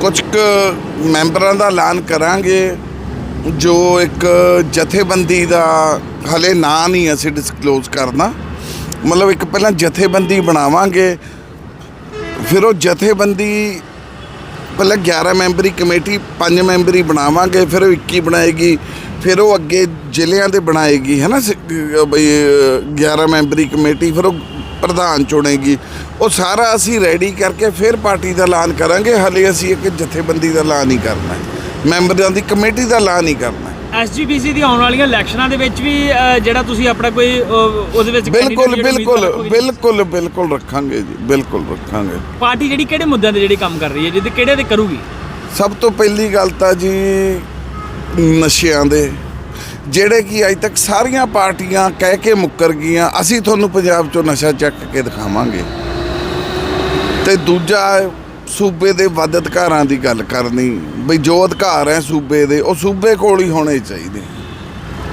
ਕੁਝ ਕੁ ਮੈਂਬਰਾਂ ਦਾ ਐਲਾਨ ਕਰਾਂਗੇ, ਜੋ ਇੱਕ ਜਥੇਬੰਦੀ ਦਾ ਹਲੇ ਨਾਂ ਨਹੀਂ ਅਸੀਂ ਡਿਸਕਲੋਜ਼ ਕਰਨਾ। ਮਤਲਬ ਇੱਕ ਪਹਿਲਾਂ ਜਥੇਬੰਦੀ ਬਣਾਵਾਂਗੇ, ਫਿਰ ਉਹ ਜਥੇਬੰਦੀ ਪਹਿਲਾਂ 11 ਮੈਂਬਰੀ ਕਮੇਟੀ 5 ਮੈਂਬਰੀ ਬਣਾਵਾਂਗੇ, ਫਿਰ ਉਹ 21 ਬਣਾਏਗੀ, ਫਿਰ ਉਹ ਅੱਗੇ ਜ਼ਿਲ੍ਹਿਆਂ ਦੇ ਬਣਾਏਗੀ, ਹੈ ਨਾ, ਸ- ਅਹ, ਬਈ 11 ਮੈਂਬਰੀ ਕਮੇਟੀ, ਫਿਰ ਉਹ ਪ੍ਰਧਾਨ ਚੁਣੇਗੀ ਉਹ ਸਾਰਾ ਅਸੀਂ ਰੈਡੀ ਕਰਕੇ ਫਿਰ ਪਾਰਟੀ ਦਾ ਐਲਾਨ ਕਰਾਂਗੇ ਹਲੇ ਅਸੀਂ ਇੱਕ ਜਥੇਬੰਦੀ ਦਾ ਐਲਾਨ ਨਹੀਂ ਕਰਨਾ। ਮੈਂਬਰਾਂ ਦੀ ਕਮੇਟੀ ਦਾ ਐਲਾਨ ਨਹੀਂ ਕਰਨਾ। ਐਸਜੀਪੀਸੀ ਦੀ ਆਉਣ ਵਾਲੀਆਂ ਇਲੈਕਸ਼ਨਾਂ ਦੇ ਵਿੱਚ ਵੀ ਜਿਹੜਾ ਤੁਸੀਂ ਆਪਣਾ ਕੋਈ ਉਹਦੇ ਵਿੱਚ ਬਿਲਕੁਲ ਬਿਲਕੁਲ? ਬਿਲਕੁਲ ਬਿਲਕੁਲ ਰੱਖਾਂਗੇ ਜੀ ਬਿਲਕੁਲ ਰੱਖਾਂਗੇ ਪਾਰਟੀ ਜਿਹੜੀ ਕਿਹੜੇ ਮੁੱਦਿਆਂ ਤੇ ਜਿਹੜੀ ਕੰਮ ਕਰ ਰਹੀ ਹੈ ਜਿਹਦੇ ਕਿਹੜੇ ਤੇ ਕਰੂਗੀ ਸਭ ਤੋਂ ਪਹਿਲੀ ਗੱਲ ਤਾਂ ਜੀ ਨਸ਼ਿਆਂ ਦੇ ਜਿਹੜੇ ਕਿ ਅਜ ਤੱਕ ਸਾਰੀਆਂ ਪਾਰਟੀਆਂ ਕਹਿ ਕੇ ਮੁੱਕਰ ਗਈਆਂ ਅਸੀਂ ਤੁਹਾਨੂੰ ਪੰਜਾਬ ਚੋਂ ਨਸ਼ਾ ਚੱਕ ਕੇ ਦਿਖਾਵਾਂਗੇ। ਤੇ ਦੂਜਾ ਸੂਬੇ ਦੇ ਵੱਧ ਅਧਿਕਾਰਾਂ ਦੀ ਗੱਲ ਕਰਨੀ। ਬਈ ਜੋ ਅਧਿਕਾਰ ਹੈ ਸੂਬੇ ਦੇ ਉਹ ਸੂਬੇ ਕੋਲ ਹੀ ਹੋਣੇ ਚਾਹੀਦੇ।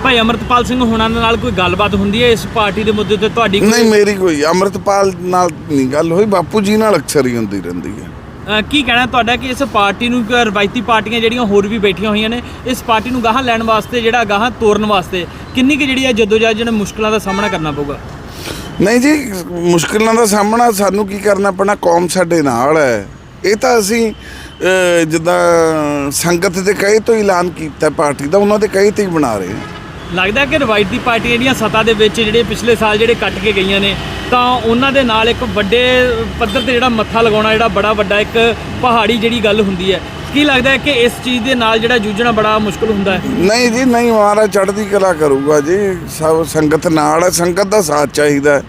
ਭਾਈ ਅਮਰਤਪਾਲ ਸਿੰਘ ਹੋਣਾ ਨਾਲ ਕੋਈ ਗੱਲਬਾਤ ਹੁੰਦੀ ਹੈ ਇਸ ਪਾਰਟੀ ਦੇ ਮੁੱਦੇ ਤੇ ਤੁਹਾਡੀ ਕੋਈ- ਨਹੀਂ ਮੇਰੀ ਕੋਈ ਅੰਮ੍ਰਿਤਪਾਲ ਨਾਲ ਨਹੀਂ ਗੱਲ ਹੋਈ ਬਾਪੂ ਜੀ ਨਾਲ ਅਕਸਰ ਹੀ ਹੁੰਦੀ ਰਹਿੰਦੀ ਹੈ। ਕੀ ਕਹਿਣਾ ਤੁਹਾਡਾ ਕਿ ਇਸ ਪਾਰਟੀ ਨੂੰ ਰਵਾਇਤੀ ਪਾਰਟੀਆਂ ਜਿਹੜੀਆਂ ਹੋਰ ਵੀ ਬੈਠੀਆਂ ਹੋਈਆਂ ਨੇ, ਇਸ ਪਾਰਟੀ ਨੂੰ ਗਾਹਾਂ ਲੈਣ ਵਾਸਤੇ, ਜਿਹੜਾ ਗਾਹਾਂ ਤੋਰਨ ਵਾਸਤੇ, ਕਿੰਨੀ ਕੁ ਜਿਹੜੀ ਹੈ ਜਦੋਜਹਿਦ ਜਿਹੜਾ ਮੁਸ਼ਕਲਾਂ ਦਾ ਸਾਹਮਣਾ ਕਰਨਾ ਪਊਗਾ? ਨਹੀਂ ਜੀ, ਮੁਸ਼ਕਿਲਾਂ ਦਾ ਸਾਹਮਣਾ ਸਾਨੂੰ ਕੀ ਕਰਨਾ ਪੈਣਾ? ਕੌਮ ਸਾਡੇ ਨਾਲ ਹੈ। ਇਹ ਤਾਂ ਅਸੀਂ ਜਿੱਦਾਂ ਸੰਗਤ ਦੇ ਕਹੇ ਤੋਂ ਐਲਾਨ ਕੀਤਾ ਪਾਰਟੀ ਦਾ, ਉਹਨਾਂ ਦੇ ਕਹੇ ਤੇ ਹੀ ਬਣਾ ਰਹੇ ਹਾਂ। ਲੱਗਦਾ ਕਿ ਰਵਾਇਤੀ ਪਾਰਟੀਆਂ ਜਿਹੜੀਆਂ ਸੱਤਾ ਦੇ ਵਿੱਚ ਜਿਹੜੇ ਪਿਛਲੇ ਸਾਲ ਜਿਹੜੇ ਕੱਟ ਕੇ ਗਈਆਂ ਨੇ, ਤਾਂ ਉਹਨਾਂ ਦੇ ਨਾਲ ਇੱਕ ਵੱਡੇ ਪੱਧਰ ਤੇ ਜਿਹੜਾ ਮੱਥਾ ਲਗਾਉਣਾ ਜਿਹੜਾ ਬੜਾ ਵੱਡਾ ਇੱਕ ਪਹਾੜੀ ਜਿਹੜੀ ਗੱਲ ਹੁੰਦੀ ਹੈ। ਕੀ ਲੱਗਦਾ ਹੈ ਕਿ ਇਸ ਚੀਜ਼ ਦੇ ਨਾਲ ਜਿਹੜਾ ਜੂਝਣਾ ਬੜਾ ਮੁਸ਼ਕਲ ਹੁੰਦਾ ਹੈ? ਨਹੀਂ ਜੀ, ਨਹੀਂ ਮਹਾਰਾਜ, ਚੜ੍ਹਦੀ ਕਲਾ ਕਰੂਗਾ ਜੀ। ਸਭ ਸੰਗਤ ਨਾਲ ਹੈ, ਸੰਗਤ ਦਾ ਸਾਥ ਚਾਹੀਦਾ